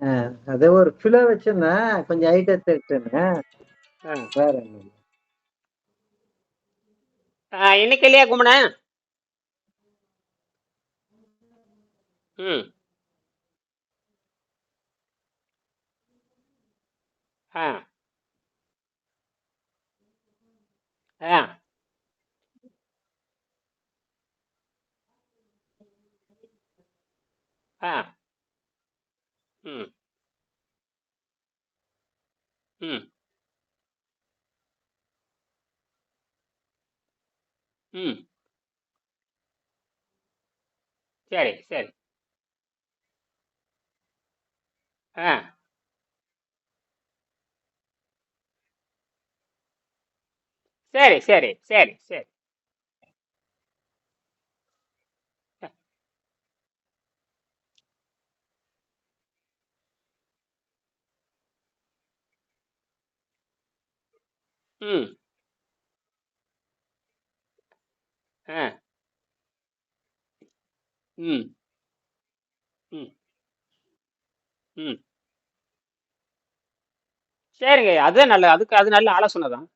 ஆ, அது ஒரு கிலோ வச்சிருந்தேன் கொஞ்சம் எடுத்துக்கிட்டேன்னு ஆ. வேற இன்னைக்கு இல்லையா குமணன் ம். ஆ. ஆ. ஆ. ம் ம் ம் சரி சரி ஆ சரி சரி சரி சரி ம். ஆ. ம். ம். ம். சரிங்க அதுதான் நல்ல அதுக்கு அது நல்ல ஆலோசனை தான்.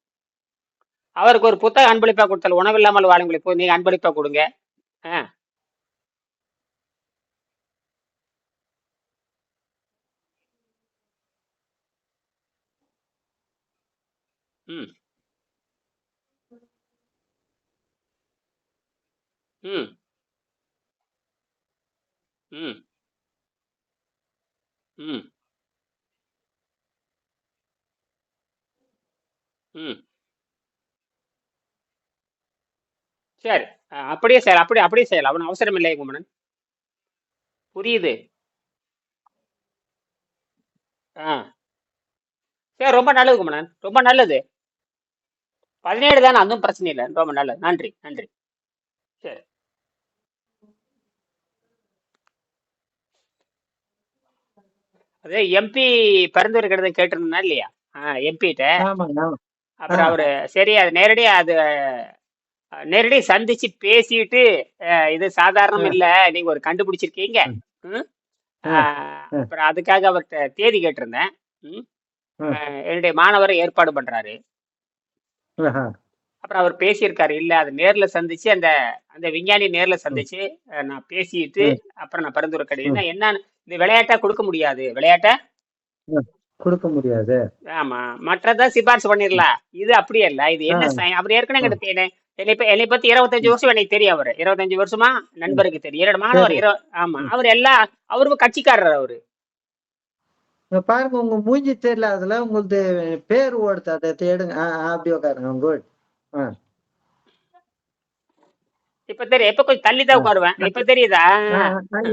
அவருக்கு ஒரு புத்தகம் அன்பளிப்பா கொடுத்தல் உணவில்லாமல் வாழுங்களை போய் நீங்க அன்பளிப்பா கொடுங்க. ஆ ம் ம் ம் ம் ம் சரி. அப்படியே செய்யலாம் அப்படியே அப்படியே செய்யலாம் அவன் அவசரம் இல்லை குமணன் புரியுது. ஆ. சரி ரொம்ப நல்லது குமணன் ரொம்ப நல்லது. பதினேழு தானே அதுவும் பிரச்சனை இல்லை. ரொம்ப நல்லது. நன்றி நன்றி. சரி. அது எம்பி பரிந்துரை கடிதம் கேட்டிருந்தா இல்லையா? எம்பிகிட்ட அப்புறம். அவரு சரி அது நேரடியா அது அஹ், நேரடியா சந்திச்சு பேசிட்டு இது சாதாரணம். இல்ல நீங்க ஒரு கண்டுபிடிச்சிருக்கீங்க. அப்புறம் அதுக்காக அவர்கிட்ட தேதி கேட்டிருந்தேன். என்னுடைய மாணவரை ஏற்பாடு பண்றாரு. அப்புறம் அவர் பேசியிருக்காரு. இல்ல அது நேர்ல சந்திச்சு அந்த அந்த விஞ்ஞானி நேர்ல சந்திச்சு நான் பேசிட்டு. அப்புறம் நான் பரிந்துரை. கடிதம். என்னன்னு இது விளையாட்டா கொடுக்க முடியாது. விளையாட்டா. கொடுக்க முடியாது. ஆமா. மற்றதான் சிபாரிசு பண்ணிடலாம் இது அப்படியே இல்ல இது. என்ன அவர் ஏற்கனவே. கிட்ட என்னை என்னை பத்தி இருபத்தஞ்சு வருஷம் எனக்கு தெரியும் அவரு. இருபத்தஞ்சு வருஷமா நண்பருக்கு தெரியும். என்னோட மாணவர் ஆமா. அவர் எல்லாம் அவரு கட்சிக்காரர் அவரு. பாருங்க உங்க மூஞ்சி தெரியல. அதுல உங்களது பேர் ஓடுது. அதை தேடுங்க. அப்படி உட்காருங்க. குட் இப்ப தெரியும் இப்ப கொஞ்சம் தள்ளி தான் உட்காருவேன். இப்ப தெரியுதா?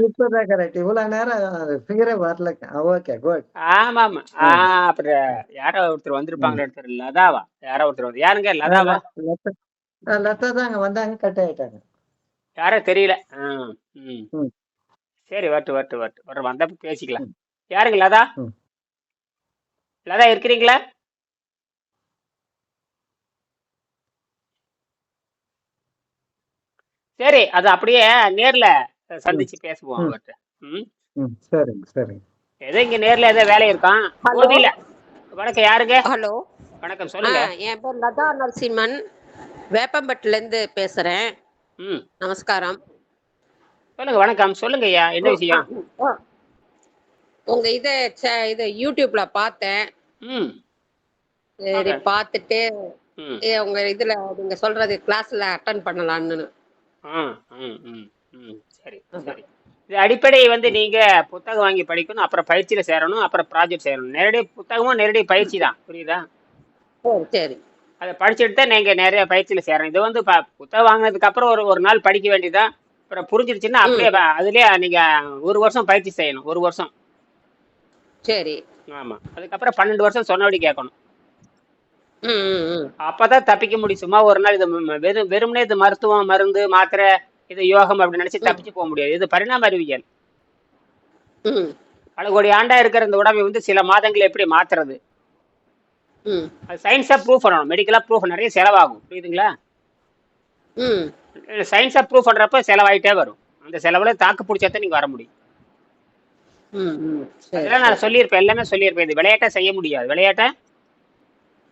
இப்பதான் கரெக்ட் இவ்வளவு நேரம் ஃபிகரே வரல. ஓகே குட் ஆமா ஆமா. ஆ அப்புறம் யாரோ ஒருத்தர் வந்திருப்பாங்களே ஒருத்தர் லதாவா. யாரோ ஒருத்தர் வந்து யாருங்க? லதாவா? லத்தா தாங்க வந்தாங்க கட் ஆயிட்டாங்க. யாரோ தெரியல. ஆ, ம். ம். சரி வரட்டு வரட்டு வரட்டு வர வந்தப்ப பேசிக்கலாம். யாருங்க லதா. லதா இருக்கிறீங்களா? சரி அது அப்படியே நேர்ல சந்திச்சு பேசுவோம். அவர்கிட்ட. சரிங்க சரிங்க. ஏதோ இங்க நேர்ல ஏதோ வேலை இருக்கான். வணக்கம் யாருங்க? ஹலோ. வணக்கம் சொல்லுங்க. என் பேர் லதா நரசிம்மன். வேப்பம்பட்டிலேருந்து பேசுகிறேன் ம். நமஸ்காரம். சொல்லுங்க வணக்கம். சொல்லுங்க ஐயா என்ன விஷயம்? உங்கள் இதை இது யூடியூப்பில் பார்த்தேன். ம். சரி. பார்த்துட்டு உங்க இதில் நீங்கள் சொல்கிறது கிளாஸில் அட்டன் ம் சரி சரி. இது அடிப்படை வந்து நீங்க புத்தகம் வாங்கி படிக்கணும் அப்புறம் பயிற்சியில சேரணும் அப்புறம் ப்ராஜெக்ட் சேரணும். நேரடி புத்தகமும் நேரடி பயிற்சி தான். புரியுதா? சரி சரி. அதை படிச்சுட்டு தான் நீங்க நிறைய பயிற்சியில சேரணும் இது வந்து ப- புத்தகம் வாங்கினதுக்கு அப்புறம் ஒரு ஒரு நாள் படிக்க வேண்டியதான் அப்புறம் புரிஞ்சிருச்சுன்னா அப்படியே அதுலயே நீங்க ஒரு வருஷம் பயிற்சி செய்யணும் ஒரு வருஷம். சரி. ஆமா. அதுக்கப்புறம் பன்னெண்டு வருஷம் சொன்னபடி கேட்கணும். அப்பதான் தப்பிக்க முடியும். சும்மா ஒரு நாள் இது வெறும் வெறுமனே இது மருத்துவம் மருந்து மாத்திரை இது யோகம் அப்படின்னு நினைச்சு தப்பிச்சு போக முடியாது. இது பரிணாம அறிவியல். பல கோடி ஆண்டா இருக்கிற இந்த உடம்பை வந்து சில மாதங்கள் எப்படி மாத்துறது? ம். அது சயின்ஸா ப்ரூவ் பண்ணணும். மெடிக்கலா ப்ரூவ் நிறைய செலவாகும். புரியுதுங்களா? ம். சயின்ஸா ப்ரூவ் பண்றப்ப செலவாயிட்டே வரும். அந்த செலவுல தாக்கு பிடிச்சாதான் நீங்க வர முடியும். ம் ம். சரி அதெல்லாம் நான் சொல்லியிருப்பேன். எல்லாமே சொல்லியிருப்பேன். இது விளையாட்டை செய்ய முடியாது. விளையாட்டை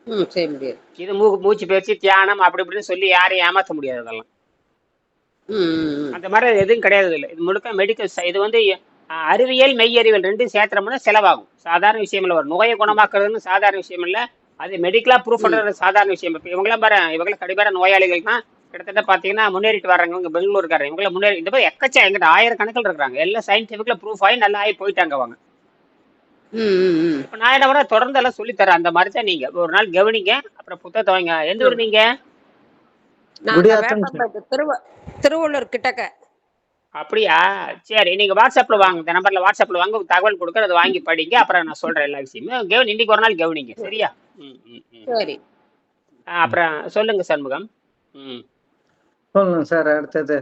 ம் செய்ய முடியாது. இது மூ மூச்சு பயிற்சி தியானம் அப்படி இப்படின்னு சொல்லி யாரையும் ஏமாற்ற முடியாது அதெல்லாம். அந்த மாதிரி எதுவும் கிடையாது இல்லை இது முழுக்க மெடிக்கல் இது வந்து அறிவியல் மெய்யறிவியல் ரெண்டும் சேர்த்துறோம்னா செலவாகும். சாதாரண விஷயம் இல்லை. ஒரு நோயை குணமாக்குறதுன்னு சாதாரண விஷயம் இல்லை. அது மெடிக்கலா ப்ரூஃப் பண்றது சாதாரண விஷயம். இப்போ இவங்களாம் பாரு இவங்களாம் கடிபார நோயாளிகள் தான் கிட்டத்தட்ட பார்த்தீங்கன்னா முன்னேறிட்டு வர்றாங்க. இவங்க பெங்களூருக்காரங்க. இவங்கள முன்னேறி இந்த மாதிரி எக்கச்சா எங்கிட்ட ஆயிரக்கணக்கில் இருக்கிறாங்க. எல்லாம் சயின்டிஃபிக்ல ப்ரூஃப் ஆகி நல்லா ஆகி போயிட்டாங்க அவங்க. இப்போ நான் என்ன பண்ண தொடர்ந்து எல்லாம் சொல்லித்தரேன் அந்த மாதிரி தான் நீங்க. ஒரு நாள் கவனிங்க அப்புறம் புத்தகத்தை வாங்க. எந்த ஊர் நீங்க? நாங்க குடியாத்தம் வேப்பம்பட்டு திருவ திருவள்ளூர் கிட்டக்க. அப்படியா? சரி நீங்க வாட்ஸ்அப்ல வாங்க. இந்த நம்பர்ல வாட்ஸ்அப்ல வாங்க. தகவல் கொடுக்குற அதை வாங்கி படிங்க. அப்புறம் நான் சொல்றேன் எல்லா விஷயமும். கவனி இன்னைக்கு ஒரு நாள் கவனிங்க. சரியா? சரி. அப்புறம் சொல்லுங்க சண்முகம். ம். சொல்லுங்க சார் அடுத்தது.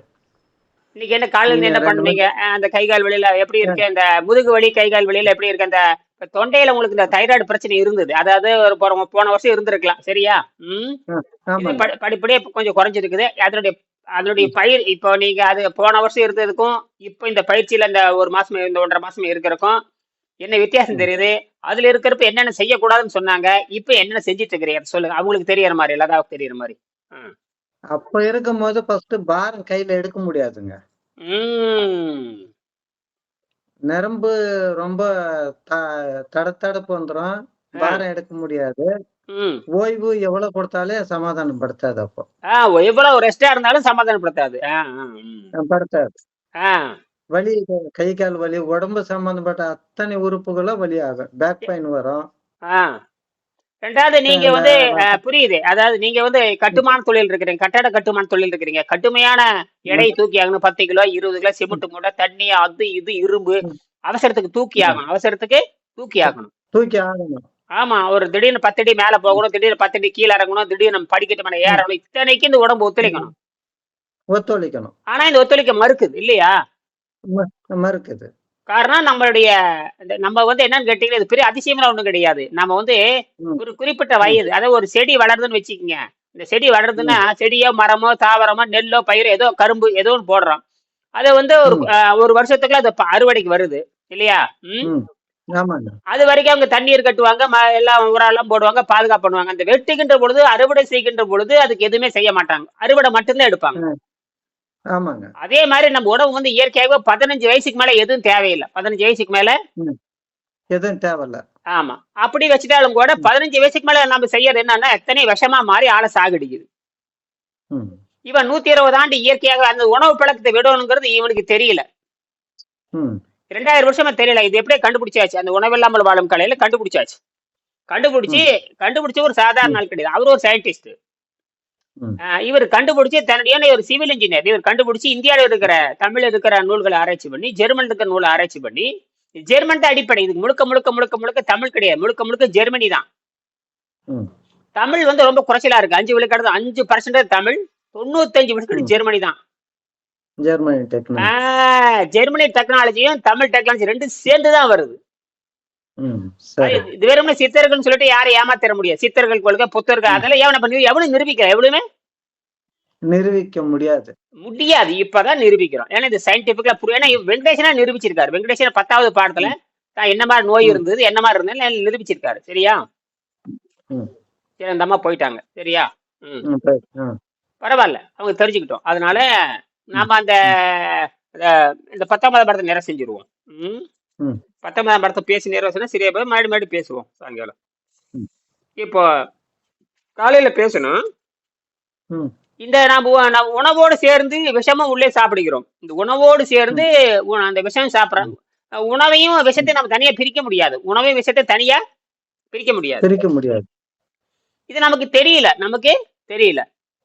இன்னைக்கு என்ன காலையில என்ன பண்ணுவீங்க அந்த கை கால் வலியில எப்படி இருக்கு? அந்த முதுகு வலி கை கால் வலியில எப்படி இருக்கு? அந்த தொண்டையில உங்களுக்கு இந்த தைராய்டு பிரச்சனை இருந்தது. அதாவது ஒரு போன போன வருஷம் இருந்திருக்கலாம். சரியா? ம். படிப்படியே இப்ப கொஞ்சம் குறைஞ்சிருக்குது. அதனுடைய அதனுடைய பயிர் இப்போ நீங்க அது போன வருஷம் இருந்ததுக்கும் இப்போ இந்த பயிற்சியில இந்த ஒரு மாசம் இந்த ஒன்றரை மாசம் இருக்கிறக்கும் என்ன வித்தியாசம் தெரியுது? அதுல இருக்கிறப்ப என்னென்ன செய்யக்கூடாதுன்னு சொன்னாங்க. இப்போ என்னென்ன செஞ்சுட்டு இருக்கிறீங்க சொல்லுங்க. அவங்களுக்கு தெரியற மாதிரி எல்லாரும் தெரியற மாதிரி. அப்ப இருக்கும்போது ஃபர்ஸ்ட் பாரம் கையில எடுக்க முடியாதுங்க. நரம்பு ரொம்ப த- தட தடப்பு வந்துரும். பாரம் எடுக்க முடியாது. ஓய்வு எவ்வளவு கொடுத்தாலே சமாதானப்படுத்தாது அப்போ. ஆ எவ்வளவு ரெஸ்டா இருந்தாலும் சமாதானப்படுத்தாது. ஆ ஆ, ம். படுத்தாது. ஆ. வலி கை கால் வலி உடம்பு சம்பந்தப்பட்ட அத்தனை உறுப்புகளும் வலி ஆகும். பேக் பெயின் வரும். ரெண்டாவது நீங்க வந்து புரியுது. அதாவது நீங்க வந்து கட்டுமான தொழில் இருக்கிறீங்க. கட்டட கட்டுமான தொழில் இருக்கிறீங்க. கட்டுமையான எடை தூக்கி ஆகணும். பத்து கிலோ இருபது கிலோ சிமெண்ட் மூட்டை தண்ணி அது இது இரும்பு. அவசரத்துக்கு தூக்கி ஆகணும். அவசரத்துக்கு தூக்கி ஆகணும். தூக்கி ஆகணும். ஆமா ஒரு திடீர்னு பத்து அடி மேல போகணும் திடீர்னு பத்து அடி கீழே இறங்கணும் திடீர்னு நம்ம படிக்கட்டு மேல ஏறணும் இத்தனைக்கு இந்த உடம்பு ஒத்துழைக்கணும். ஒத்துழைக்கணும். ஆனா இந்த ஒத்துழைக்க மறுக்குது இல்லையா? மறுக்குது. காரணம் நம்மளுடைய நம்ம வந்து என்னன்னு கேட்டீங்கன்னா இது பெரிய அதிசயம்லாம் ஒண்ணும் கிடையாது. நம்ம வந்து. ஒரு குறிப்பிட்ட வயது அதாவது ஒரு செடி வளருதுன்னு வச்சுக்கோங்க. இந்த செடி வளருதுன்னா செடியோ மரமோ தாவரமோ நெல்லோ பயிர் ஏதோ கரும்பு ஏதோ ஒன்று போடுறோம். அது வந்து ஒரு ஒரு வருஷத்துக்குள்ள அது அறுவடைக்கு வருது இல்லையா? அது வரைக்கும் அவங்க தண்ணீர் கட்டுவாங்க எல்லாம் உரம் போடுவாங்க பாதுகாப்பு பண்ணுவாங்க. அந்த வெட்டுகின்ற பொழுது அறுவடை செய்கின்ற பொழுது அதுக்கு எதுவுமே செய்ய மாட்டாங்க. அறுவடை மட்டும்தான் எடுப்பாங்க. ஆமாங்க. அதே மாதிரி நம்ம உடம்பு வந்து இயற்கையாகவே பதினஞ்சு வயசுக்கு மேல எதுவும் தேவையில்லை. பதினஞ்சு வயசுக்கு மேல எதுவும் தேவையில்ல. ஆமா. அப்படி வச்சுட்டாலும் கூட பதினஞ்சு வயசுக்கு மேல நம்ம செய்யறது என்னன்னா எத்தனை விஷமா மாறி ஆளை சாகடிக்குது. இவன் நூத்தி இருபது ஆண்டு இயற்கையாக அந்த உணவு பழக்கத்தை விடணுங்கிறது இவனுக்கு தெரியல. ரெண்டாயிரம் வருஷமா தெரியல இது எப்படியே கண்டுபிடிச்சாச்சு? அந்த உணவில்லாமல் வாழும் கலையில கண்டுபிடிச்சாச்சு. கண்டுபிடிச்சு கண்டுபிடிச்ச ஒரு சாதாரண ஆள் கிடையாது. அவர் ஒரு சயின்டிஸ்ட். இவர் கண்டுபிடிச்சு தன்னுடைய ஒரு சிவில் இன்ஜினியர் இவர் கண்டுபிடிச்சு இந்தியாவில் இருக்கிற தமிழ் இருக்கிற நூல்களை ஆராய்ச்சி பண்ணி ஜெர்மன் இருக்கிற நூலை ஆராய்ச்சி பண்ணி ஜெர்மன் தான் அடிப்படை. இதுக்கு முழுக்க முழுக்க முழுக்க முழுக்க தமிழ் கிடையாது. முழுக்க முழுக்க ஜெர்மனி தான். தமிழ் வந்து ரொம்ப குறைச்சலா இருக்கு. அஞ்சு விழுக்காடு அஞ்சு பர்சன்டேஜ் தமிழ் தொண்ணூத்தஞ்சு விழுக்காடு. ஜெர்மனி தான். ஜெர்மனி டெக்னாலஜி ஜெர்மனி டெக்னாலஜியும் தமிழ் டெக்னாலஜி ரெண்டும் சேர்ந்து தான் வருது இது வெறும்னே சித்தர்கள்னு சொல்லிட்டு யாரும் ஏமாத்திர முடியாது. சித்தர்கள் கொள்கை புத்தர்கள் அதெல்லாம் எவனை பண்ணி எவனும் நிரூபிக்கிற எவ்வளவுமே நிரூபிக்க முடியாது. முடியாது இப்பதான் நிரூபிக்கிறோம். ஏன்னா இது சயின்டிபிக்கா புரியும் ஏன்னா வெங்கடேசனா நிரூபிச்சிருக்காரு. வெங்கடேசன் பத்தாவது பாடத்துல தான் என்ன மாதிரி நோய். இருந்தது என்ன மாதிரி இருந்தது நிரூபிச்சிருக்காரு. சரியா. சரி அந்த அம்மா போயிட்டாங்க. சரியா? பரவாயில்ல அவங்க தெரிஞ்சுக்கிட்டோம். அதனால நாம அந்த இந்த பத்தொன்பதாம் படத்தை நிறைய செஞ்சிருவோம். ம். பத்தொன்பதாம் படத்தை பேசி நிறைய சொன்னா சரியா போய் மறுபடியும் மறுபடியும் பேசுவோம் சாயங்காலம். இப்போ காலையில பேசணும். இந்த நம்ம உணவோடு சேர்ந்து விஷமும் உள்ளே சாப்பிடுகிறோம். இந்த உணவோடு சேர்ந்து அந்த விஷம் சாப்பிட்றோம். உணவையும் விஷத்தை நம்ம தனியா பிரிக்க முடியாது. உணவையும் விஷத்தை தனியா பிரிக்க முடியாது. பிரிக்க முடியாது. இது நமக்கு தெரியல. நமக்கு தெரியல.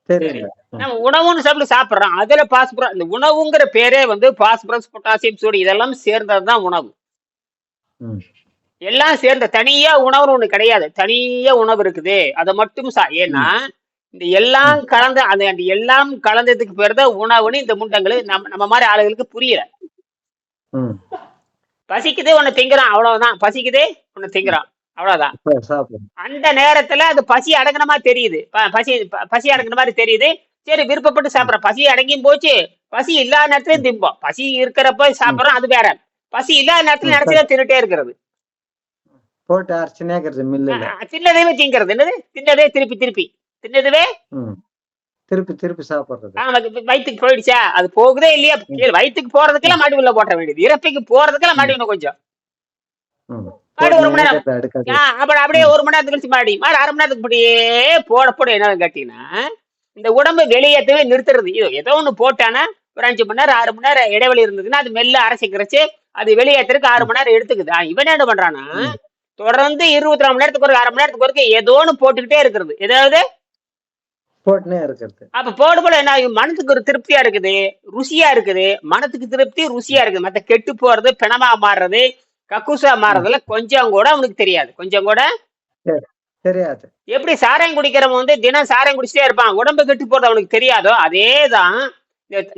தெரியல நம்ம உணவுன்னு சாப்பிட்டு சாப்பிட்றோம். அதுல பாஸ்பரஸ் இந்த உணவுங்கிற பேரே வந்து பாஸ்பரஸ் பொட்டாசியம் சோடி இதெல்லாம் சேர்ந்தது தான் உணவு. ம். எல்லாம் சேர்ந்த தனியா உணவுன்னு ஒண்ணு கிடையாது. தனியா உணவு இருக்குது. அதை மட்டும் சா ஏன்னா இந்த எல்லாம் கலந்த அந்த அந்த எல்லாம் கலந்ததுக்கு பேர் தான் உணவுன்னு இந்த முண்டங்கள் நம்ம நம்ம மாதிரி ஆளுகளுக்கு புரியல. ம். பசிக்குது ஒண்ணு திங்குறான். அவ்வளவுதான். பசிக்குது ஒண்ணு திங்குறான். அவ்வளவுதான். அந்த நேரத்துல அது பசி அடங்கின மாதிரி தெரியுது. பசி பசி அடங்கின மாதிரி தெரியுது. சரி விருப்பப்பட்டு சாப்பிட்றோம். பசி அடங்கியும் போச்சு. பசி இல்லாத நேரத்துல திம்போம். பசி இருக்கிறப்ப சாப்பிட்றோம் அது வேற. பசி இல்லாத நேரத்துல நினைச்சதா தின்னுட்டே இருக்கிறது. போட்டு தின்னதவே திங்கிறது. என்னது? தின்னதே திருப்பி திருப்பி. தின்னதுவே? திருப்பி திருப்பி சாப்பிடுறது. வயித்துக்கு போயிடுச்சா? அது போகுதே இல்லையா? கீழே வயித்துக்கு போறதுக்கெல்லாம் மாடி உள்ள போட்ட வேண்டியது. இறப்பைக்கு போறதுக்கெல்லாம் மாடி கொஞ்சம். மாடு ஒரு மணி நேரம். அப்புறம் அப்படியே ஒரு மணி நேரத்துக்கு கழிச்சு மாடி. மாடி அரை மணி நேரத்துக்கு அப்படியே போட போட என்ன கேட்டீங்கன்னா இந்த உடம்பு வெளியேற்றவே நிறுத்துறது. ஏதோ ஒண்ணு போட்டானா ஒரு அஞ்சு மணி நேரம் ஆறு மணி நேரம் இடைவெளி இருந்ததுன்னா அது மெல்ல அரைச்சி கிரைச்சு அது வெளியேற்றதுக்கு ஆறு மணி நேரம் எடுத்துக்குது. இவன் என்ன பண்றானா. தொடர்ந்து இருபத்தி நாலு மணி நேரத்துக்கு ஒரு அரை மணி நேரத்துக்கு ஒருக்க ஏதோ ஒண்ணு போட்டுக்கிட்டே இருக்கிறது. ஏதாவது? அப்ப போட போட என்ன? மனசுக்கு ஒரு திருப்தியா இருக்குது ருசியா இருக்குது. மனத்துக்கு திருப்தி ருசியா இருக்குது. மத்த கெட்டு போறது பிணமா மாறுறது கக்கூசா மாறுறதுல கொஞ்சம் கூட அவனுக்கு தெரியாது. கொஞ்சம் கூட தெரியாது. எப்படி சாராயம் குடிக்கிறவன் வந்து தினம் சாராயம் குடிச்சிட்டே இருப்பான்? உடம்பு கெட்டு போறது அவனுக்கு தெரியாதோ? அதேதான்.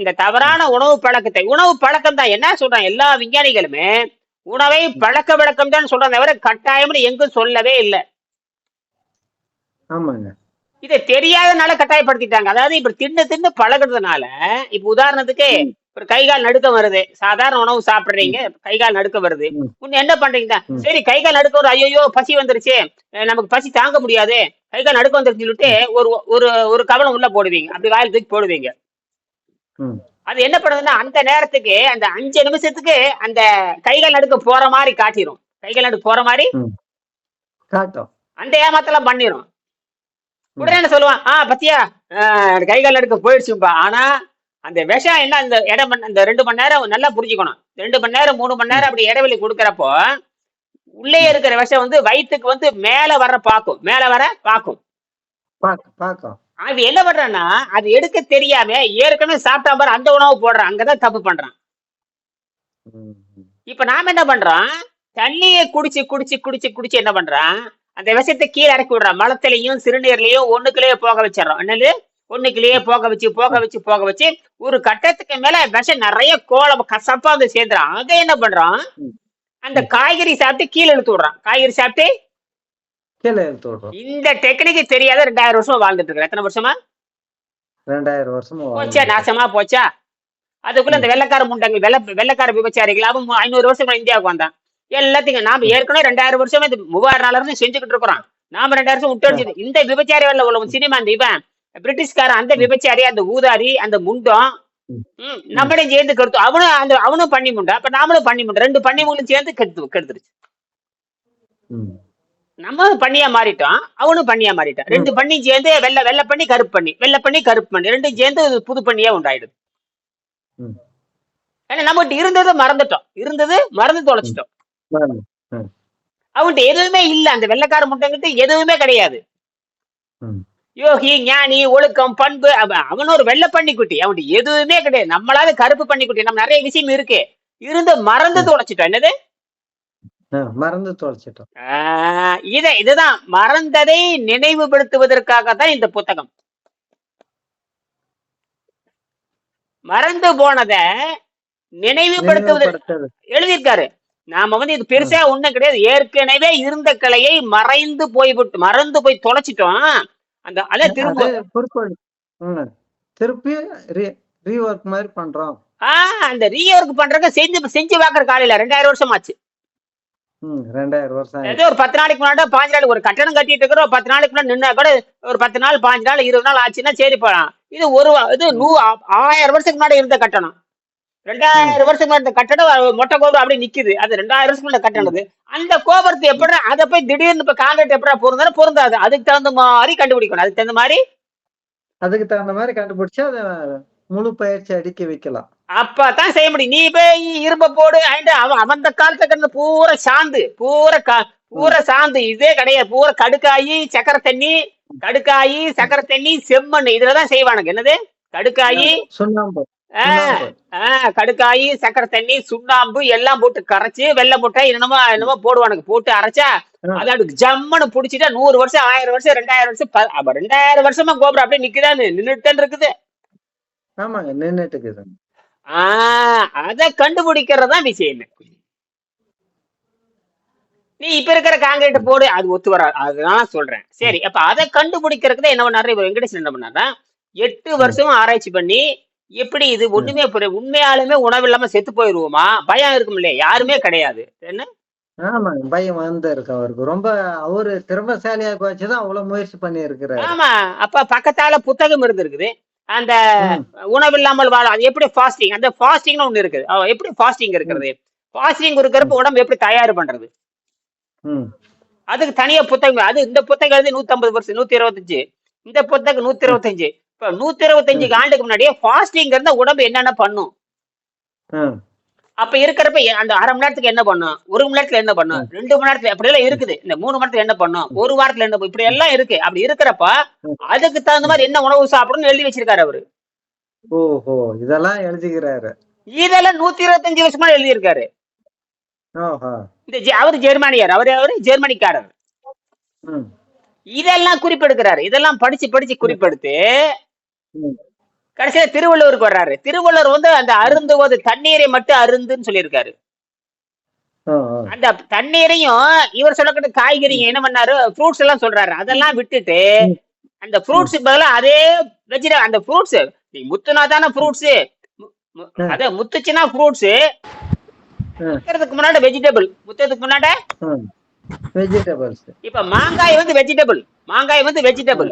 இந்த தவறான உணவு பழக்கத்தை உணவு பழக்கம் தான். என்ன சொல்றான்? எல்லா விஞ்ஞானிகளுமே உணவை பழக்க வழக்கம் தான் சொல்றாங்க தவிர கட்டாயம்னு எங்கும் சொல்லவே இல்லை. ஆமாங்க. இதை தெரியாதனால கட்டாயப்படுத்திட்டாங்க. அதாவது இப்ப தின்னு தின்னு பழகுறதுனால இப்ப உதாரணத்துக்கு. ஒரு கை கால் நடுக்கம் வருது. சாதாரண உணவு சாப்பிடுறீங்க கை கால் நடுக்கம் வருது. ம். முன்ன என்ன பண்றீங்க. சரி கை கால் நடுக்கம் ஒரு ஐயோ பசி வந்துருச்சு. நமக்கு பசி தாங்க முடியாது. கை கால் நடுக்கம் வந்துருச்சு சொல்லிட்டு ஒரு ஒரு ஒரு கவலம் உள்ள போடுவீங்க. அப்படி வாயில் தூக்கி போடுவீங்க. அது என்ன பண்ணுதுன்னா அந்த நேரத்துக்கு அந்த அஞ்சு நிமிஷத்துக்கு அந்த கைகால் நடுக்கம் போற மாதிரி காட்டிடும் கைகால் நடுக்கு போற மாதிரி காட்டும். அந்த ஏமாத்தெல்லாம் பண்ணிரும். ம். உடனே என்ன சொல்லுவான் ஆ பத்தியா? ஆஹ் கைகால் நடுக்க போயிடுச்சுப்பா ஆனா அந்த விஷம் என்ன அந்த இடம் அந்த ரெண்டு மணி நேரம் நல்லா புரிஞ்சுக்கணும். ரெண்டு மணி நேரம் மூணு மணி நேரம் அப்படி இடைவெளி கொடுக்கறப்போ உள்ளே இருக்கிற விஷம் வந்து வயிற்றுக்கு வந்து மேல வர பாக்கும். மேல வர பாக்கும். பாக்க பாக்கும். அது என்ன பண்றான்னா அது எடுக்க தெரியாம ஏற்கனவே சாப்பிட்டா பாரு அந்த உணவு போடுறான். அங்கதான் தப்பு பண்றான். இப்ப நாம என்ன பண்றோம்? தண்ணியை குடிச்சு குடிச்சு குடிச்சு குடிச்சு என்ன பண்றான் அந்த விஷத்தை கீழே இறக்கி விடுறான் மலத்திலையும் சிறுநீர்லயும் ஒண்ணுக்குள்ளேயே போக வச்சிடறோம். என்னது? ஒண்ணுக்குள்ளேயே போக வச்சு போக வச்சு போக வச்சு ஒரு கட்டத்துக்கு மேல விஷம் நிறைய கோலம் கசப்பா வந்து சேர்ந்துறான் அங்க என்ன பண்றான். அந்த காய்கறி சாப்பிட்டு கீழே இழுத்து விடுறான். காய்கறி சாப்பிட்டு கீழே இழுத்து விடுறோம் இந்த டெக்னிக் தெரியாத ரெண்டாயிரம் வருஷமா வாழ்ந்துட்டு இருக்கிறேன். எத்தனை வருஷமா? ரெண்டாயிரம் வருஷமா போச்சா? நாசமா போச்சா? அதுக்குள்ள இந்த வெள்ளக்கார முண்டங்கள் வெள்ள வெள்ளக்கார விபச்சாரிகள் அவன் ஐநூறு வருஷம் இந்தியாவுக்கு வந்தான். எல்லாத்தையும் நாம ஏற்கனவே ரெண்டாயிரம் வருஷமா இந்த மூவாயிரம் நாலு வருஷம் செஞ்சுக்கிட்டு இருக்கிறோம் நாம ரெண்டாயிரம் வருஷம் விட்டு இந்த விபச்சாரி வரல உள்ள சினிமா அந்த இவன். பிரிட்டிஷ்காரன் அந்த விபச்சாரி அந்த ஊதாரி அந்த முண்டம் நம்மளையும் சேர்ந்து கெடுத்து அவனும் அந்த அவனும் பண்ணி முண்டா அப்ப நாமளும் பண்ணி முண்டா ரெண்டு பண்ணி முண்டும் சேர்ந்து கெடுத்து கெடுத்துருச்சு. நம்ம பண்ணியா மாறிட்டோம் அவனும் பண்ணியா மாறிட்டான். ரெண்டு பண்ணி சேர்ந்து வெள்ளை வெள்ளை பண்ணி கருப்பு பண்ணி வெள்ளை பண்ணி கருப்பு பண்ணி ரெண்டும் சேர்ந்து புது பண்ணியா உண்டாயிடுது. ஏன்னா நம்மகிட்ட இருந்தது மறந்துட்டோம். இருந்தது மறந்து தொலைச்சிட்டோம். அவன்கிட்ட எதுவுமே இல்ல அந்த வெள்ளைக்கார முட்டைங்கிட்ட எதுவுமே கிடையாது. யோகி ஞானி ஒழுக்கம் பண்பு அவ- அவன் ஒரு வெள்ளை பண்ணிக்குட்டி அவன்கிட்ட எதுவுமே கிடையாது. நம்மளால கருப்பு பண்ணிக்குட்டி நம்ம நிறைய விஷயம் இருக்கு. இருந்து மறந்து தொலைச்சிட்டோம். என்னது? மறந்து தொலைச்சிட்டோம். இத இதுதான். மறந்ததை நினைவுபடுத்துவதற்காக தான் இந்த புத்தகம். மறந்து போனத நினைவுபடுத்துவது. நினைவுபடுத்துறது எழுதியிருக்காரு. நாம வந்து இது பெருசா ஒண்ணும் கிடையாது. ஏற்கனவே இருந்த கலையை மறைந்து போய்விட்டு மறந்து போய் தொலைச்சிட்டோம். அந்த அலை திரும்ப ம். திருப்பி ரீஒர்க் மாதிரி பண்றோம். ஆஹ் அந்த ரீஒர்க் பண்றதுக்கு செஞ்சு செஞ்சு பாக்குற காலையில ரெண்டாயிரம் வருஷம் ஆச்சு ரெண்டாயிரம் வருஷம். ஏதோ ஒரு பத்து நாளைக்கு முன்னாடி பாஞ்சு நாள் ஒரு கட்டணம் கட்டிட்டு இருக்கிறோம். பத்து நாளைக்கு முன்னாடி நின்னா கூட ஒரு பத்து நாள் பாஞ்சு நாள் இருபது நாள் ஆச்சுன்னா சரி போலாம். இது ஒரு இது நூ ஆயிரம் வருஷத்துக்கு முன்னாடி இருந்த கட்டணம். ரெண்டாயிரம் இருந்த கட்டணம் அது மொட்டை கோபுரம் அப்படியே நிக்குது. அது ரெண்டாயிரம் முன்னாடி கட்டணது அந்த கோபுரத்தை எப்படி அதை போய் திடீர்னு இப்ப காங்கிரீட் எப்படி பொருந்தாலும் பொருந்தாது. அதுக்கு தகுந்த மாதிரி கண்டுபிடிக்கணும். அதுக்கு தகுந்த மாதிரி அதுக்கு தகுந்த மாதிரி கண்டுபிடிச்சு அதை முழு பயிற்சி அடிக்க வைக்கலாம். அப்பதான் செய்ய முடியும். நீ போய் இரும்ப போடு. அவன் அவன் அந்த காலத்துல கிடந்த பூரா சாந்து. பூரா பூரா சாந்து. இதே கிடையாது. பூரா கடுக்காயி சக்கரை தண்ணி கடுக்காயி சக்கரை தண்ணி செம்மண். இதுலதான் செய்வானுங்க. என்னது? கடுக்காயி சுண்ணாம்பு கடுக்காயி சக்கரை தண்ணி சுண்ணாம்பு எல்லாம் போட்டு கரைச்சு வெள்ளை முட்டை என்னமோ என்னமோ போடுவானுங்க. போட்டு அரைச்சா ஆ. அது அப்படி ஜம்முன்னு புடிச்சிட்டா நூறு வருஷம் ஆயிரம் வருஷம் ரெண்டாயிரம் வருஷம் ரெண்டாயிரம் வருஷமா கோபுரம் அப்படியே நிக்குதான்னு நின்றுட்டு இருக்குது. ஆமாங்க நின்னுட்டு இருக்குது. ஆஹ் அத கண்டுபிடிக்கிறதுதான் விஷயம். நீ இப்ப இருக்கிற காங்கிரீட் போடு அது ஒத்து வராது. அதுதான் சொல்றேன். சரி அப்ப அதை கண்டுபிடிக்கிறதுக்கு என்ன பண்ணாரு? வெங்கடேசன் என்ன பண்ணாரா எட்டு வருஷம் ஆராய்ச்சி பண்ணி எப்படி இது ஒண்ணுமே உண்மையாலுமே உணவு இல்லாம செத்து போயிருவோமா? பயம் இருக்கும் இல்லையா? யாருமே கிடையாது. என்ன? ஆமாங்க பயம் வந்து இருக்கு அவருக்கு. ரொம்ப அவரு திறமசாலியாக வச்சுதான் அவ்வளவு முயற்சி பண்ணி இருக்கிறாரு ஆமா அப்ப பக்கத்தால புத்தகம் இருந்திருக்குது. அந்த உணவு இல்லாமல் வாழ அது எப்படி ஃபாஸ்டிங் அந்த ஃபாஸ்டிங்னு ஒண்ணு இருக்குது. எப்படி ஃபாஸ்டிங் இருக்கிறது? ஃபாஸ்டிங் இருக்கிறப்ப உடம்பு எப்படி தயார் பண்றது? அதுக்கு தனியா புத்தகம் அது இந்த புத்தகம் எழுதி நூத்தி ஐம்பது வருஷம் நூத்தி இருபத்தஞ்சு. இந்த புத்தகம் நூத்தி இருபத்தஞ்சு. இப்ப நூத்தி இருபத்தஞ்சு ஆண்டுக்கு முன்னாடியே ஃபாஸ்டிங் இருந்தா உடம்பு என்னென்ன பண்ணும்? அப்ப இருக்கிறப்ப அந்த அரை மணி நேரத்துக்கு என்ன பண்ணும்? ஒரு மணி நேரத்துல என்ன பண்ணும்? ரெண்டு மணி நேரத்துல அப்படி எல்லாம் இருக்குது. இந்த மூணு மணி நேரத்துல என்ன பண்ணும்? ஒரு வாரத்துல என்ன? இப்படி எல்லாம் இருக்கு. அப்படி இருக்கிறப்ப அதுக்கு தகுந்த மாதிரி என்ன உணவு சாப்பிடணும்னு எழுதி வச்சிருக்காரு அவரு. ஓஹோ இதெல்லாம் எழுதிக்கிறாரு. இதெல்லாம் நூத்தி இருபத்தஞ்சு வருஷமா எழுதியிருக்காரு. இந்த அவரு ஜெர்மானியார். அவரு அவரு ஜெர்மனிக்காரர். இதெல்லாம் குறிப்பெடுக்கிறாரு. இதெல்லாம் படிச்சு படிச்சு குறிப்பெடுத்து கடைசியில திருவள்ளுவருக்கு வர்றாரு. திருவள்ளுவர் வந்து அந்த அருந்துவது தண்ணீரை மட்டும் அருந்துன்னு சொல்லியிருக்காரு. அந்த தண்ணீரையும் இவர் சொல்லக்கூடிய காய்கறிங்க என்ன பண்ணாரு? ஃப்ரூட்ஸ் எல்லாம் சொல்றாரு. அதெல்லாம் விட்டுட்டு அந்த ஃப்ரூட்ஸ் பதிலா அதே வெஜிட அந்த ஃப்ரூட்ஸ் நீ முத்துனா தானே ஃப்ரூட்ஸ் அத முத்துச்சுன்னா ஃப்ரூட்ஸ் முத்துறதுக்கு முன்னாடி வெஜிடபிள் முத்துறதுக்கு முன்னாடி. வெஜிடபிள்ஸ் இப்ப மாங்காய் வந்து வெஜிடபிள் மாங்காய் வந்து வெஜிடபிள்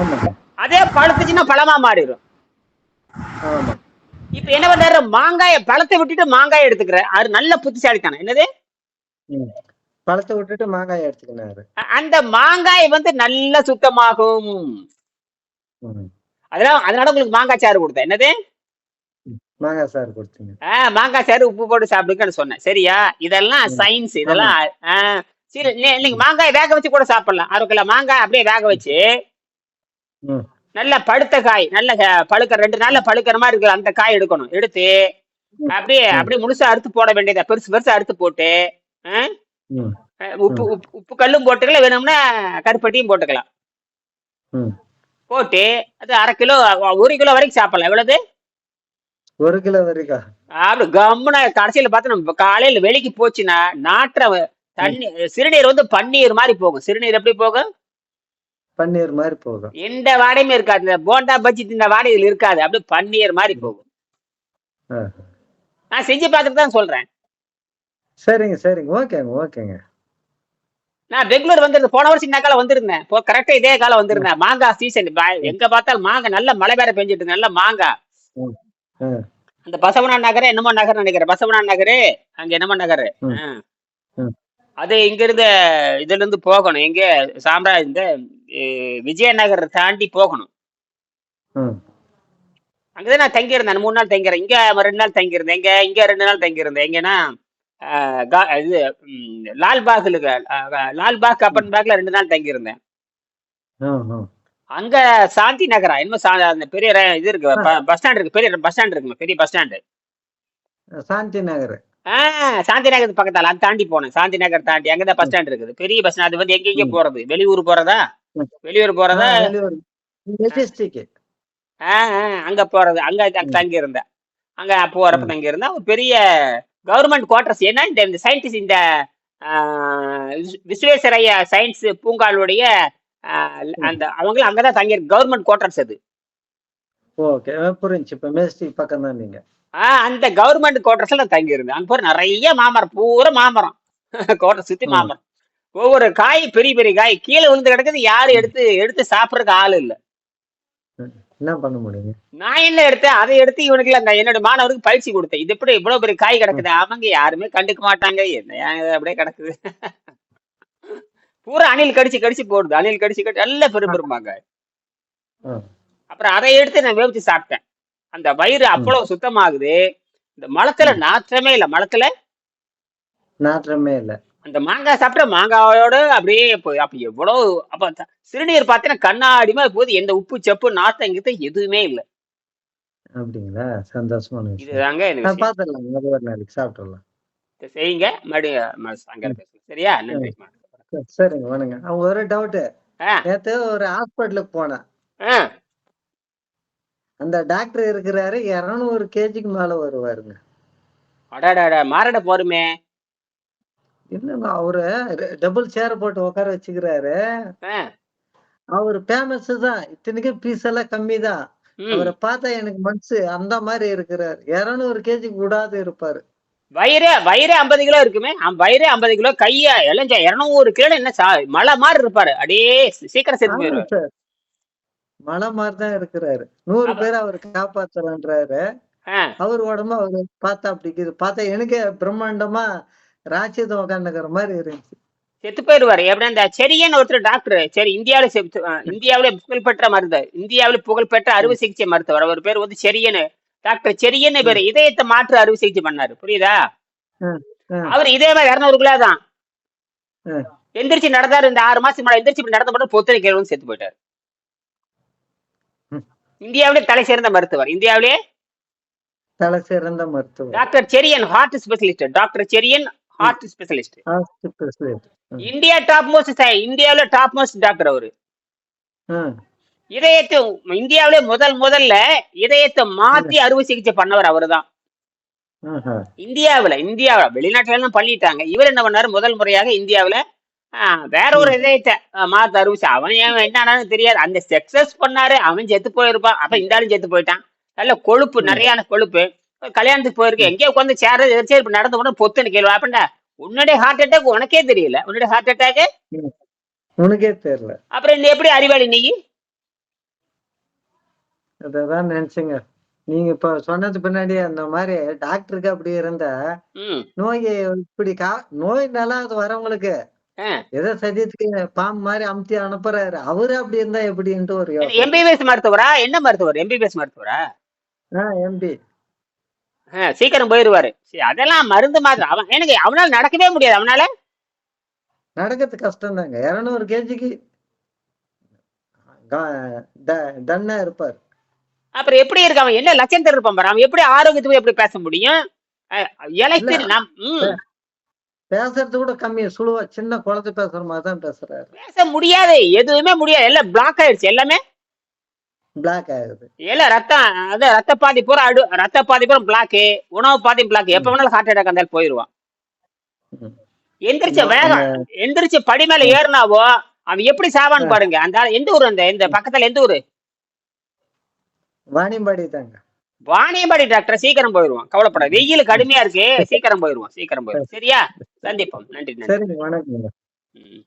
ஆமா. அதே பழுத்துச்சுன்னா பழமா மாறிடும். இப்ப என்ன பண்றாரு? மாங்காய பழத்தை விட்டுட்டு மாங்காய் எடுத்துக்கிற அது நல்ல புத்திசாலித்தனம். என்னது. பழத்தை விட்டுட்டு மாங்காய் எடுத்துக்கினாரு. அ- அந்த மாங்காய் வந்து நல்ல சுத்தமாகும். அதெல்லாம் அதனால உங்களுக்கு மாங்காய் சாறு கொடுத்தேன். என்னது? மாங்காய் சார் கொடுத்தீங்க. ஆஹ் மாங்காய் சாறு உப்பு போட்டு சாப்பிடுங்கன்னு சொன்னேன். சரியா? இதெல்லாம் சயின்ஸ் இதெல்லாம் சரி நீங்க மாங்காய் வேக வச்சு கூட சாப்பிடலாம். அரை கிலோ மாங்காய் அப்படியே வேக வச்சு நல்ல பழுத்த காய் நல்ல பழுக்க ரெண்டு நாள்ல பழுக்கிற மாதிரி இருக்கிற அந்த காய் எடுக்கணும். எடுத்து அப்படியே அப்படியே முழுசா அறுத்து போட வேண்டியதா பெருசு பெருசா அறுத்து போட்டு உப்பு உப்பு கல்லும் போட்டுக்கலாம் வேணும்னா கருப்பட்டியும் போட்டுக்கலாம். போட்டு அது அரை கிலோ ஒரு கிலோ வரைக்கும் சாப்பிடலாம். எவ்வளவு? ஒரு கிலோ வரைக்கும் அப்படி கம்முனா கடைசியில பார்த்தா நம்ம காலையில வெளிக்கு போச்சுன்னா நாற்ற தண்ணி சிறுநீர் வந்து பன்னீர் மாதிரி போகும். சிறுநீர் எப்படி போகும்? பன்னீர் மாதிரி போகும். எந்த வாடையுமே இருக்காது. இந்த போண்டா பஜ்ஜி இந்த வாடை இதுல இருக்காது. அப்படியே பன்னீர் மாதிரி போகும். நான் செஞ்சு பார்த்துட்டு தான் சொல்றேன். சரிங்க சரிங்க. ஓகேங்க ஓகேங்க. நான் பெங்களூர் வந்து போன வருஷம் இந்த காலம் வந்திருந்தேன். இப்போ கரெக்டா இதே காலம் வந்திருந்தேன். மாங்காய் சீசன் எங்க பார்த்தாலும் மாங்காய் நல்ல மழை வேற பெஞ்சிட்டு நல்ல மாங்காய். அந்த பசவனா நகர் என்னமோ நகர் நினைக்கிறேன். பசவனா நகரு அங்க என்னமோ நகர். அது இங்க இருந்து இதுல இருந்து போகணும். எங்க? சாம்ரா இந்த விஜயநகர் தாண்டி போகணும். அங்கதான் நான் தங்கியிருந்தேன். மூணு நாள் தங்கிறேன் இங்க ரெண்டு நாள் தங்கியிருந்தேன். இங்க இங்க ரெண்டு நாள் தங்கியிருந்தேன். எங்கன்னா இது இருக்க- அஹ், லால்பாக் அப்பன் பேக்ல ரெண்டு நாள் தங்கியிருந்தேன். அங்க சாந்தி நகரா? என்னமோ சா- அந்த பெரிய இது இருக்கு. பஸ் ஸ்டாண்ட் இருக்கு. பெரிய பஸ் ஸ்டாண்ட் இருக்குங்க பெரிய பஸ் ஸ்டாண்டு. சாந்தி நகர். சாந்தி நகர் பக்கத்தால அது தாண்டி போனேன். சாந்தி நகர் தாண்டி. அங்கதான் பஸ் ஸ்டாண்ட் இருக்குது. பெரிய பஸ் அது வந்து எங்க எங்க ம். போறது? வெளியூர் போறதா. வெளியூர் போறதா? ஆஹ் அங்க போறது. அங்க தங்கி இருந்தேன் அங்க போறப்ப தங்கி இருந்தேன் ஒரு பெரிய கவர்மெண்ட் குவார்டர்ஸ் ஏன்னா இந்த சயின்டிஸ்ட் இந்த ஆஹ், விஸ்- விஸ்வேஸ்வரய்யா சயின்ஸ் பூங்காலுடைய அந்த அவங்களும் அங்கதான் தங்கி கவர்மெண்ட் குவார்டர்ஸ் அது. ஓகே புரிஞ்சு இப்ப மெஜஸ்டிக் பக்கம் தான் நீங்க. அந்த கவர்மெண்ட் குவார்டர்ஸ்ல நான் தங்கி இருந்தேன் அங்க போற நிறைய மாமரம் பூரா மாமரம். குவார்டர் சுத்தி. மாமரம். ஒவ்வொரு காய் பெரிய பெரிய காய் கீழே விழுந்து கிடக்குது யாரும் எடுத்து எடுத்து சாப்பிடறதுக்கு ஆள் இல்ல. என்ன பண்ண முடியுங்க? நான் என்ன எடுத்தேன்? அதை எடுத்து இவனுக்கு அந்த என்னோட மாணவருக்கு பயிற்சி கொடுத்தேன். இது எப்படி இவ்வளவு பெரிய காய் கிடக்குது? அவங்க யாருமே கண்டுக்க மாட்டாங்க. என்ன அப்படியே கிடக்குது? பூரா அணில் கடிச்சு கடிச்சு போடுது. அணில் கடிச்சு கடிச்சு நல்ல பெரும் பெருமாங்க ஆ. அப்புறம் அதை எடுத்து நான் வேவிச்சு சாப்பிட்டேன். அந்த வயிறு அவ்வளவு சுத்தமாகுது. இந்த மலத்துல நாற்றமே இல்ல. மலத்துல? நாற்றமே இல்ல. அந்த மாங்காய் சாப்பிட்ட மாங்காயோட அப்படியே அப்ப எவ்வளவு அப்ப சிறுநீர் பார்த்தீங்கன்னா கண்ணாடிமா போகுது. எந்த உப்பு செப்பு நாத்தம் இங்கிட்ட எதுவுமே இல்ல. அப்படிங்களா? சந்தோஷமான இதுதாங்க நாளைக்கு சாப்பிட்டுடலாம். செய்யுங்க. மறுபடியும் சரியா? நன்றி. சரி, சரிங்க. வணங்க அவங்க ஒரு டவுட் ஆ. நேத்து ஒரு ஹாஸ்பிட்டலுக்கு போனேன். அந்த டாக்டர் இருக்கிறாரு இருநூறு கேஜிக்கு மேல வருவாருங்க. அடாடாடா மாரட போருமே. இல்லைங்க அவரு டபுள் சேர் போட்டு உட்கார வச்சுக்கிறாரு. அவர் ஃபேமஸ் தான். இத்தனைக்கும் பீஸ் எல்லாம் கம்மி தான். அவரை பார்த்தா எனக்கு மனசு அந்த மாதிரி இருக்கிறார். இருநூறு கேஜி விடாது இருப்பாரு. வயிறு வயிறு ஐம்பது கிலோ இருக்குமே. வயிறு ஐம்பது கிலோ கைய எல்லாம் இருநூறு கிலோ என்ன சா மலை மாதிரி இருப்பாரு. அப்படியே சீக்கிரம் செத்து ஆமா போயிருவாரு சார். மலை மாதிரி தான் இருக்கிறாரு. நூறு பேர் அவர் காப்பாத்துறன்றாரு. அவர் உடம்பு அவரு பார்த்தா அப்படி இருக்குது பார்த்தா எனக்கே பிரம்மாண்டமா ராட்சதம் உட்காந்துக்கிற மாதிரி இருந்துச்சு. செத்து போயிருவாரு எப்படின்னா இந்த செரியன் ஒருத்தர் டாக்டர் சரி இந்தியாவில செத்து- இந்தியாவில புகழ்பெற்ற மருத்துவர் இந்தியாவில புகழ்பெற்ற அறுவை சிகிச்சை மருத்துவர். அவர் பேர் வந்து செரியன் டாக்டர் செரியன் பேரு. இதயத்தை மாற்று அறுவை சிகிச்சை பண்ணாரு. புரியுதா. அவர் இதே மாதிரி இருநூறு கிலோ தான். எந்திரிச்சு நடந்தாரு. இந்த ஆறு மாசத்துக்கு முன்னாடி எந்திரிச்சு நடந்த மட்டும் பொத்தனை கேள்வி செத்து போயிட்டாரு. இந்தியாவிலே தலை சிறந்த மருத்துவர். இந்தியாவிலே? தலை சிறந்த மருத்துவர். Doctor Cherian heart specialist doctor Cherian heart specialist India top most இந்தியாவில டாப் மோஸ்ட் டாக்டர் அவரு. இதயத்தை இந்தியாவிலே முதல் முதல்ல இதயத்தை மாத்தி அறுவை சிகிச்சை பண்ணவர் அவர்தான். இந்தியாவுல இந்தியாவுல வெளிநாட்டுல எல்லாம் பண்ணிட்டாங்க. இவர் என்ன பண்ணாரு? முதல் முறையாக இந்தியாவுல ஆ, வேற ஒரு மாத்து அறுவை செய்- அவன் ஏன் என்னன்னு தெரியாது. அந்த சக்சஸ் பண்ணாரு அவன் செத்து போயிருப்பான். அப்ப இந்த ஆளும் செத்து போயிட்டான். நல்ல கொழுப்பு நிறையான கொழுப்பு. கல்யாணத்துக்கு போயிருக்கு. எங்கேயோ உட்காந்து சேர எதிர்த்து இப்ப நடந்து கூட பொத்துன்னு கேள்வி அப்படின்னா உன்னுடைய ஹார்ட் அட்டாக் உனக்கே தெரியல. உன்னுடைய ஹார்ட் அட்டாக் உனக்கே தெரியல. அப்புறம் இந்த எப்படி அறிவாளி நீ? அததான் நினைச்சேங்க. நீங்க இப்ப சொன்னது பின்னாடி அந்த மாதிரி டாக்டருக்கு அப்படி இருந்தா ம். நோய் இப்படி கா நோய்னால அது வரவங்களுக்கு. ஏதோ சரீரத்துக்கு பாம்பு மாதிரி அமுத்தி அனுப்புறாரு. அவரு அப்படி இருந்தா எப்படின்ட்டு ஒரு எம்பிபிஎஸ் மருத்துவரா? என்ன மருத்துவர்? எம்பிபிஎஸ் மருத்துவரா? எம்பி சீக்கிரம் போயிருவாரு. அதெல்லாம் மருந்து மாத்திரம் அவன் எனக்கு அவனால நடக்கவே முடியாது அவனால? நடக்கிறது கஷ்டம் தாங்க இருநூறு கேஜிக்கு தன்னா இருப்பார். அப்புறம் எப்படி இருக்கு அவன்? என்ன லட்சணத்தில் இருப்பான் பாரு. அவன் எப்படி ஆரோக்கியத்துக்கு எப்படி பேச முடியும்? ம், பேசுறது கூட கம்மி சுழுவா சின்ன குழந்தை பேசுற மாதிரி தான் பேசுறாரு. பேச முடியாது எதுவுமே முடியாது. எல்லாம் பிளாக் ஆயிடுச்சு எல்லாமே? பிளாக் ஆகுது. எல்லாம் ரத்தம் அதான் ரத்த பாதி பூரா அடு ரத்த பாதி பூரா பிளாக்கு உணவு பாதி பிளாக் எப்ப வேணாலும் ஹார்ட் அட்டாக் இருந்தாலும் போயிருவான். எந்திரிச்ச வேகம் எந்திரிச்சு படி மேல ஏறினாவோ அவன் எப்படி சாவான்னு பாருங்க. அந்த எந்த ஊர் அந்த இந்த பக்கத்துல எந்த ஊரு? வாணியம்பாடி தாங்க. வாணியம்பாடி டாக்டர் சீக்கிரம் போயிருவான். கவலைப்படாத. வெயில் கடுமையா இருக்கு. சீக்கிரம் போயிருவான். சீக்கிரம் போயிருவான். சரியா? சந்திப்போம். நன்றி நன்றி. சரிங்க வணக்கங்க ம்.